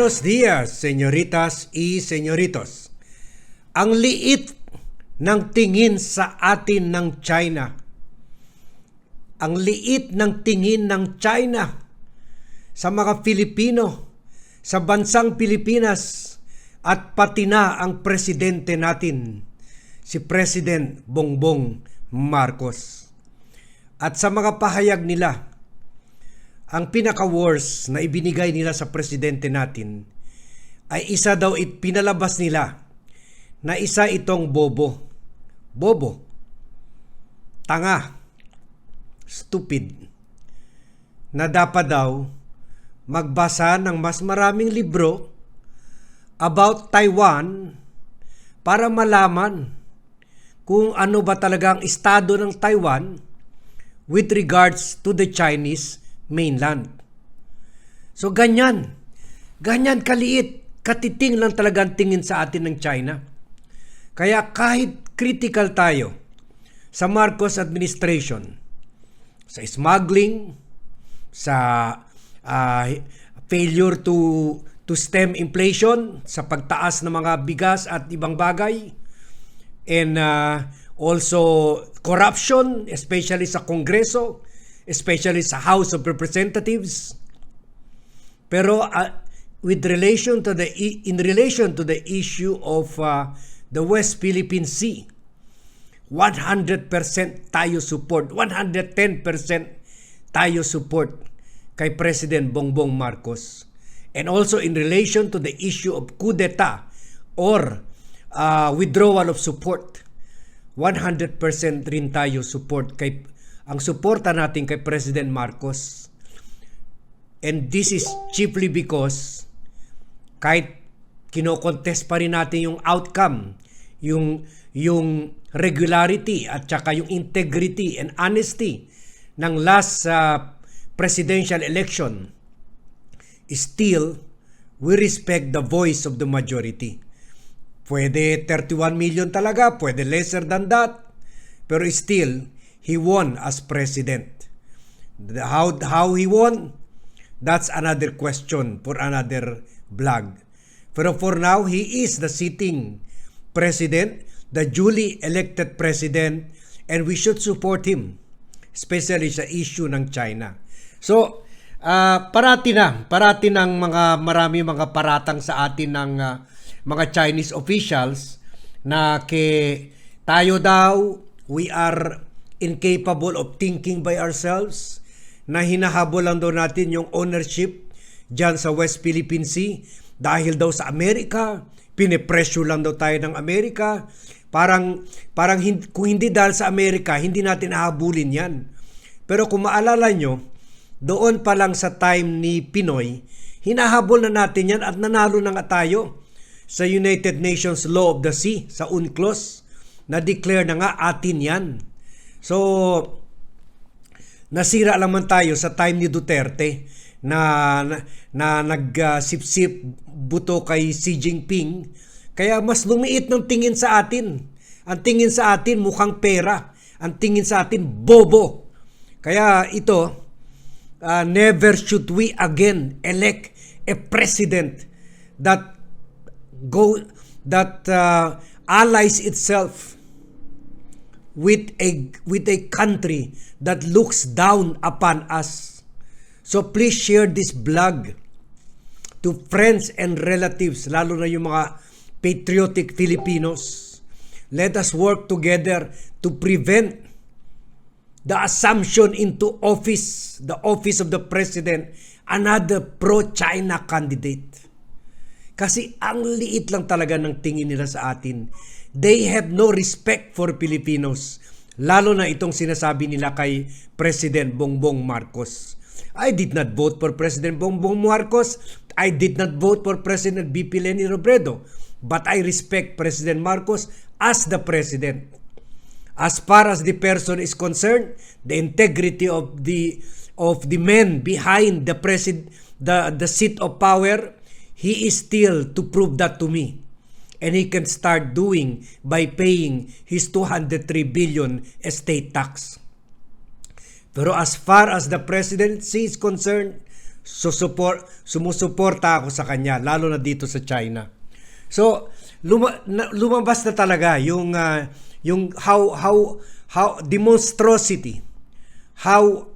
Buenos dias, señoritas y señoritos. Ang liit ng tingin sa atin ng China. Ang liit ng tingin ng China sa mga Filipino, sa bansang Pilipinas at pati na ang presidente natin, si President Bongbong Marcos. At sa mga pahayag nila, ang pinaka-worst na ibinigay nila sa presidente natin ay isa daw it pinalabas nila na isa itong bobo. Bobo. Tanga. Stupid. Na dapat daw magbasa ng mas maraming libro about Taiwan para malaman kung ano ba talaga ang estado ng Taiwan with regards to the Chinese mainland. So ganyan, ganyan kaliit, katiting lang talaga ang tingin sa atin ng China. Kaya kahit critical tayo sa Marcos administration, sa smuggling, sa uh, failure to to stem inflation, sa pagtaas ng mga bigas at ibang bagay, and uh, also corruption, especially sa Kongreso, especially sa House of Representatives. Pero uh, with relation to the in relation to the issue of uh, the West Philippine Sea, 100% tayo support, 110% tayo support kay President Bongbong Marcos. And also in relation to the issue of coup d'etat or uh, withdrawal of support, 100% rin tayo support kay ang suporta natin kay President Marcos. And this is chiefly because kahit kinokontest pa rin natin yung outcome, yung yung regularity at saka yung integrity and honesty ng last uh, presidential election, still we respect the voice of the majority. Pwede 31 million talaga, pwede lesser than that, pero still he won as president. How, how he won? That's another question for another vlog. Pero for now, he is the sitting president, the duly elected president, and we should support him, especially sa issue ng China. So, uh, parati na, parati ng mga marami mga paratang sa atin ng uh, mga Chinese officials na ke tayo daw we are incapable of thinking by ourselves, na hinahabol lang daw natin yung ownership dyan sa West Philippine Sea dahil daw sa Amerika, pinipresyo lang daw tayo ng Amerika. Parang, parang hindi, kung hindi dahil sa Amerika, hindi natin hahabulin yan. Pero kung maalala nyo, doon pa lang sa time ni Pinoy, hinahabol na natin yan at nanalo na nga tayo sa United Nations Law of the Sea, sa UNCLOS, na declare na nga atin yan. So, nasira lang man tayo sa time ni Duterte na na, na nagsipsip uh, buto kay Xi Jinping kaya mas lumiit ng tingin sa atin. Ang tingin sa atin mukhang pera. Ang tingin sa atin bobo. Kaya ito uh, never should we again elect a president that go that uh, allies itself with a with a country that looks down upon us. So please share this blog to friends and relatives, lalo na yung mga patriotic Filipinos. Let us work together to prevent the assumption into office, the office of the president, another pro-China candidate. Kasi ang liit lang talaga ng tingin nila sa atin They have no respect for Filipinos. Lalo na itong sinasabi nila kay President Bongbong Marcos. I did not vote for President Bongbong Marcos. I did not vote for President BP Leni Robredo. But I respect President Marcos as the President. As far as the person is concerned, the integrity of the of the men behind the president the the seat of power, he is still to prove that to me and he can start doing by paying his 203 billion estate tax. Pero as far as the presidency is concerned, susuport, sumusuporta ako sa kanya, lalo na dito sa China. So, luma, lumabas na talaga yung, ah, yung how, how, how, the monstrosity, how,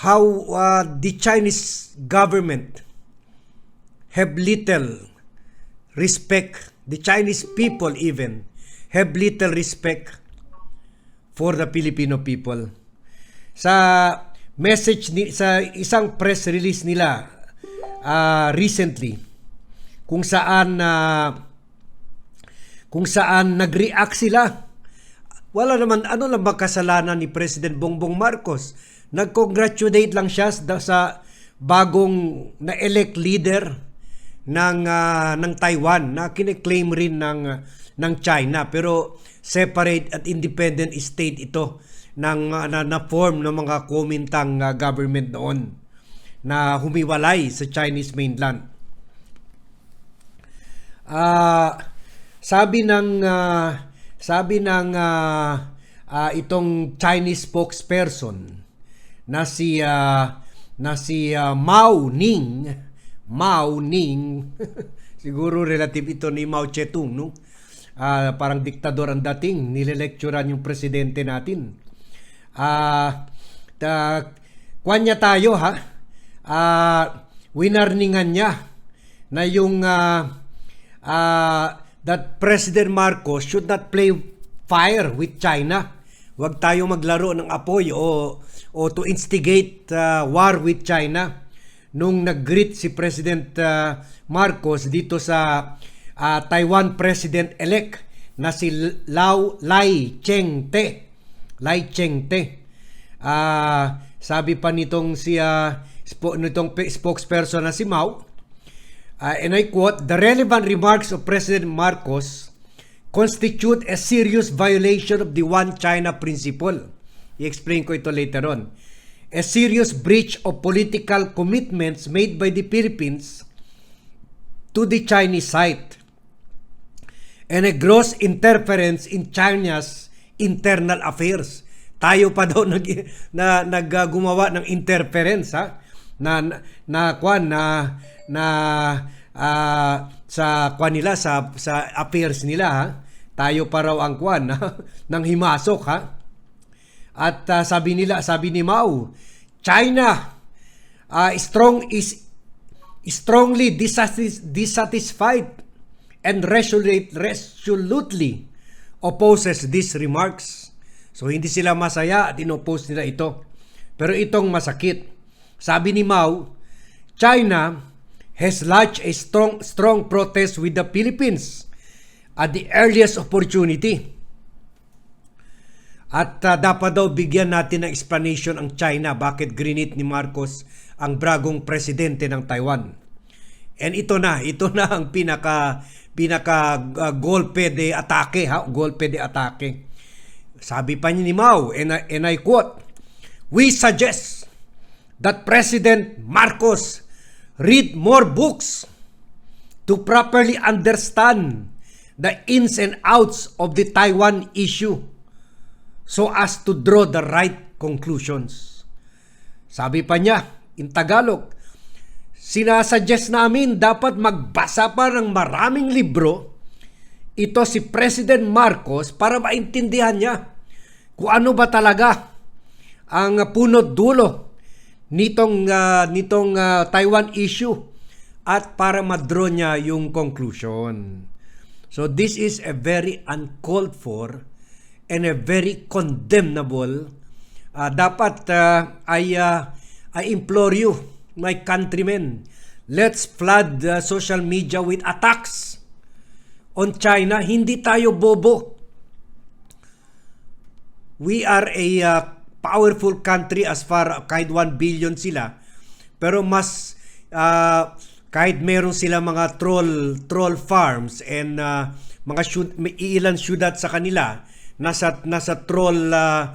how uh, the Chinese government have little respect, the Chinese people even, have little respect for the Filipino people. Sa message ni sa isang press release nila ah, recently kung saan na kung saan nag-react sila. Wala naman ano lang ba kasalanan ni President Bongbong Marcos? Nag-congratulate lang siya sa bagong na-elect leader ng ah, ng Taiwan na kine-claim rin ng ah, ng China pero separate at independent state ito ng ah, na, na form ng mga komintang ah, government noon na humiwalay sa Chinese mainland. Ah, sabi ng ah, sabi ng ah, ah, itong Chinese spokesperson na si ah, na si ah, Mao Ning Mao Ning. Siguro relative ito ni Mao Zedong no? Ah, parang diktador ang dating. Nilelecturean yung presidente natin. Ah ta kwan niya tayo ha? Ah winarningan niya na yung ah, ah, that President Marcos should not play fire with China. Huwag tayo maglaro ng apoy o o to instigate ah, war with China. Nung nag-greet si President ah, Marcos dito sa ah, Taiwan President-elect na si Lau Lai Cheng-te. Lai Cheng-te. Ah, sabi pa nitong si ah, spo- nitong pe- spokesperson na si Mao, Uh, and I quote, the relevant remarks of President Marcos constitute a serious violation of the One China principle. I-explain ko ito later on. A serious breach of political commitments made by the Philippines to the Chinese side and a gross interference in China's internal affairs. Tayo pa daw nag na naggumawa ng interference ha na na, kwan na na ah, sa kwan nila sa sa affairs nila ha. Tayo pa raw ang kwan ha, ng himasok ha. At ah, sabi nila, sabi ni Mao, China ah, strong is strongly dissatis- dissatisfied and resolute, resolutely opposes these remarks. So hindi sila masaya at inoppose nila ito. Pero itong masakit. Sabi ni Mao, China has lodged a strong strong protest with the Philippines at the earliest opportunity. At uh, dapat daw bigyan natin ng explanation ang China bakit grinit ni Marcos ang bragong presidente ng Taiwan. And ito na, ito na ang pinaka pinaka uh, golpe de atake ha, golpe de atake. Sabi pa niya ni Mao, and and I quote, We suggest that President Marcos read more books to properly understand the ins and outs of the Taiwan issue so as to draw the right conclusions. Sabi pa niya, in Tagalog, sinasuggest namin dapat magbasa pa ng maraming libro ito si President Marcos para maintindihan niya kung ano ba talaga ang punot dulo nitong ah, nitong ah, Taiwan issue at para madraw niya yung conclusion. So this is a very uncalled for and a very condemnable Ah, dapat ah, I ah, I implore you my countrymen let's flood the social media with attacks on China. Hindi tayo bobo. We are a uh, powerful country as far kahit 1 billion sila. Pero mas uh, kahit meron sila mga troll troll farms and uh, mga may ilan syudad sa kanila nasa nasa troll uh,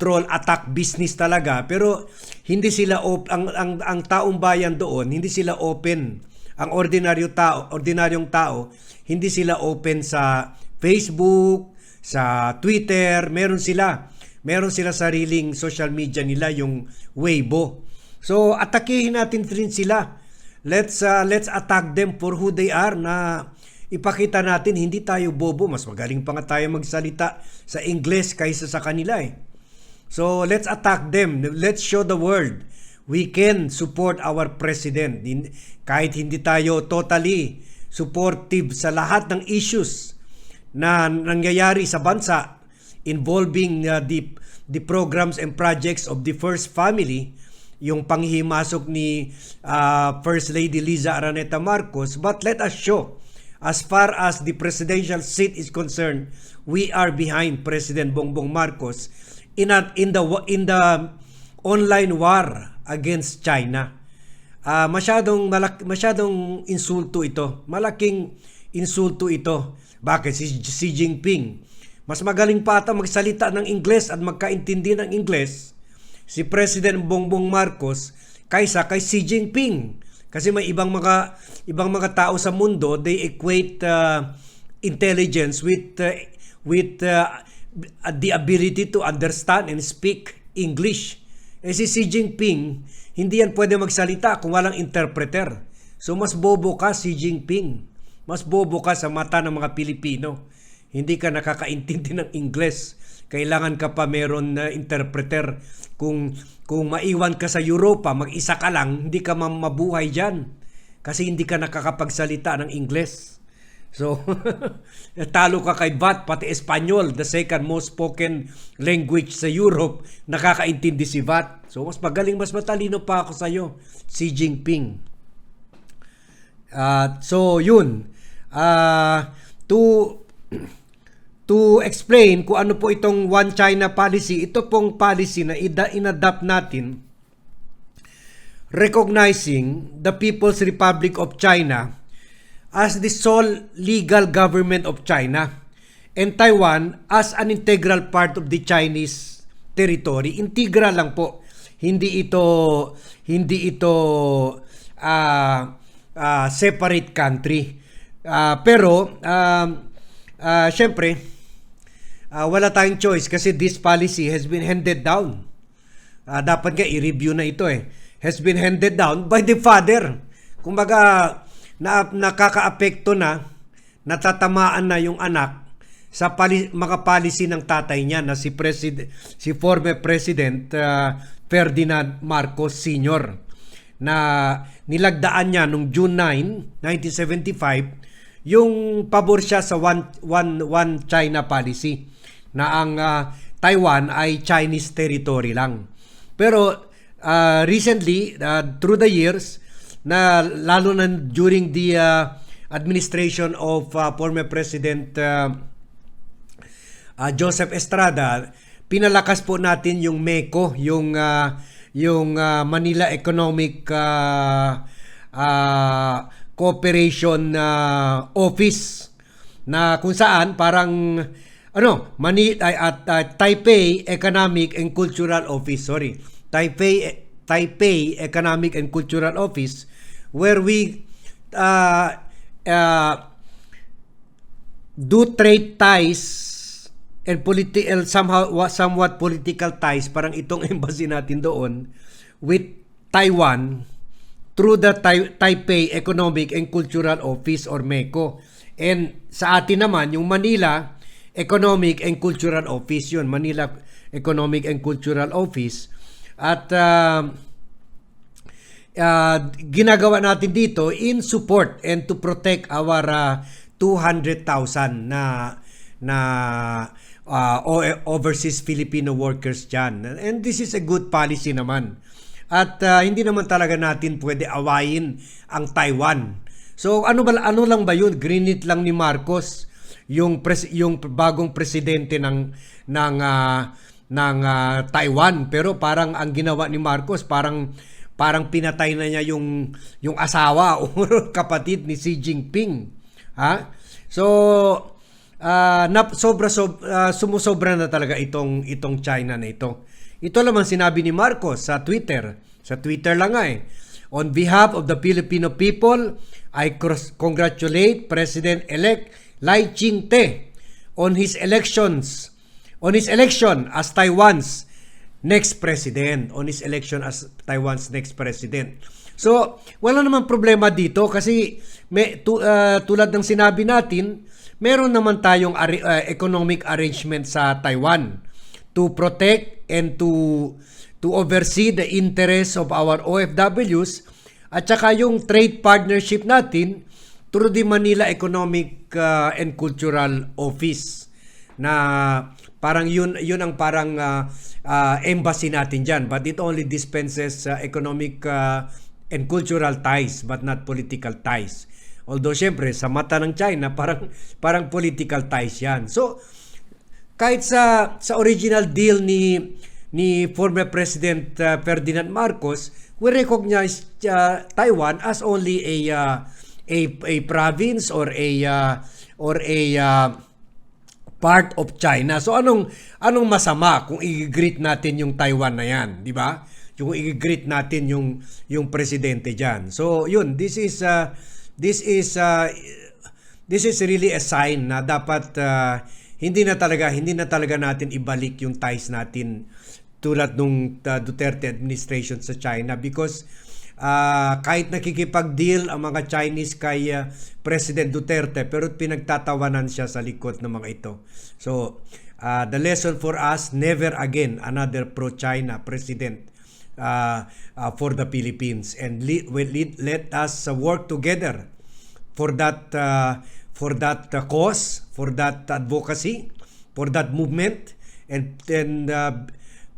troll attack business talaga. Pero hindi sila op, ang, ang ang taong bayan doon hindi sila open. Ang ordinaryo tao ordinaryong tao hindi sila open sa Facebook sa Twitter. Meron sila. Meron sila sariling social media nila yung Weibo. So atakihin natin rin sila. Let's uh, let's attack them for who they are na ipakita natin hindi tayo bobo, mas magaling pa nga tayo magsalita sa English kaysa sa kanila eh. So let's attack them. Let's show the world we can support our president kahit hindi tayo totally supportive sa lahat ng issues na nangyayari sa bansa involving uh, the the programs and projects of the first family yung panghimasok ni uh, First Lady Liza Araneta Marcos but let us show as far as the presidential seat is concerned we are behind President Bongbong Marcos in a, in the in the online war against China Ah, masyadong malak- masyadong insulto ito. Malaking insulto ito. Bakit si Xi Jinping mas magaling pa ata magsalita ng Ingles at magkaintindi ng Ingles si President Bongbong Marcos kaysa kay Xi Jinping. Kasi may ibang mga ibang mga tao sa mundo, they equate uh, intelligence with uh, with uh, the ability to understand and speak English. Eh si Xi Jinping, hindi yan pwede magsalita kung walang interpreter. So mas bobo ka Xi Jinping. Mas bobo ka sa mata ng mga Pilipino. Hindi ka nakakaintindi ng Ingles. Kailangan ka pa meron na interpreter. Kung kung maiwan ka sa Europa, mag-isa ka lang, hindi ka ma- mabuhay diyan. Kasi hindi ka nakakapagsalita ng Ingles. So, talo ka kay VAT, pati Espanyol, the second most spoken language sa Europe, nakakaintindi si VAT. So, mas magaling, mas matalino pa ako sa iyo, Xi Jinping. Uh, so, yun. Uh, to to explain kung ano po itong One China policy, ito pong policy na ida- inadapt natin recognizing the People's Republic of China as the sole legal government of China and Taiwan as an integral part of the Chinese territory. Integral lang po. Hindi ito hindi ito ah, ah, separate country. Ah, pero um, ah, syempre ah, wala tayong choice kasi this policy has been handed down. Ah, dapat nga i-review na ito eh. Has been handed down by the father. Kumbaga na nakakaapekto na, natatamaan na yung anak sa pali, mga policy ng tatay niya na si president si former president ah, Ferdinand Marcos Sr. na nilagdaan niya nung June 9, 1975 yung pabor siya sa one, one, one China policy na ang ah, Taiwan ay Chinese territory lang. Pero ah, recently, ah, through the years, na lalo na during the ah, administration of ah, former President ah, ah, Joseph Estrada, pinalakas po natin yung MECO, yung ah, yung ah, Manila Economic ah, ah, Cooperation ah, Office na kung saan parang ano, Mani ay at ah, Taipei Economic and Cultural Office, sorry. Taipei Taipei Economic and Cultural Office where we uh, uh, do trade ties and political somehow somewhat political ties parang itong embassy natin doon with Taiwan through the Tai- Taipei Economic and Cultural Office or MECO. And sa atin naman yung Manila Economic and Cultural Office yun, Manila Economic and Cultural Office. At uh, uh, ginagawa natin dito in support and to protect our uh, 200,000 na na uh, overseas Filipino workers dyan. And this is a good policy naman. At uh, hindi naman talaga natin pwede awayin ang Taiwan. So ano ba ano lang ba 'yun? Greenit lang ni Marcos yung pres, yung bagong presidente ng ng uh, ng uh, Taiwan. Pero parang ang ginawa ni Marcos parang parang pinatay na niya yung yung asawa o kapatid ni Xi Jinping ha? So uh, na, sobra sob, uh, sumusobra na talaga itong itong China na ito. Ito lamang sinabi ni Marcos sa Twitter. Sa Twitter lang nga eh. On behalf of the Filipino people I congratulate President-elect Lai Ching-te on his elections on his election as Taiwan's next president on his election as Taiwan's next president. So, wala namang problema dito kasi may, tu, ah, tulad ng sinabi natin, meron naman tayong ari- ah, economic arrangement sa Taiwan to protect and to to oversee the interests of our OFWs at saka yung trade partnership natin through the Manila Economic ah, and Cultural Office na parang yun yun ang parang ah, ah, embassy natin diyan but it only dispenses ah, economic ah, and cultural ties but not political ties. Although syempre sa mata ng China parang parang political ties yan. So kahit sa sa original deal ni ni former President uh, Ferdinand Marcos, we recognize uh, Taiwan as only a uh, a a province or a uh, or a uh, part of China. So anong anong masama kung i-greet natin yung Taiwan na 'yan, di ba? Yung i-greet natin yung yung presidente diyan. So yun, this is uh, this is uh, this is really a sign na dapat uh, hindi na talaga hindi na talaga natin ibalik yung ties natin tulad nung uh, Duterte administration sa China because uh, kahit nakikipag-deal ang mga Chinese kay uh, President Duterte pero pinagtatawanan siya sa likod ng mga ito. So, uh, the lesson for us, never again another pro-China president uh, uh, for the Philippines and le- we- le- let us uh, work together for that uh, for that uh, cause, for that advocacy, for that movement and then uh,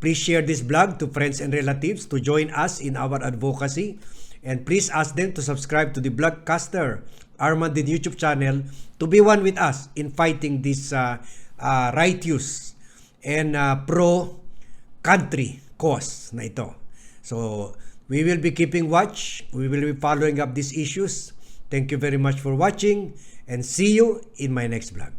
please share this blog to friends and relatives to join us in our advocacy and please ask them to subscribe to the Blogcaster Armand din YouTube channel to be one with us in fighting this uh, uh, righteous and uh, pro country cause na ito. So, we will be keeping watch. We will be following up these issues. Thank you very much for watching and see you in my next vlog.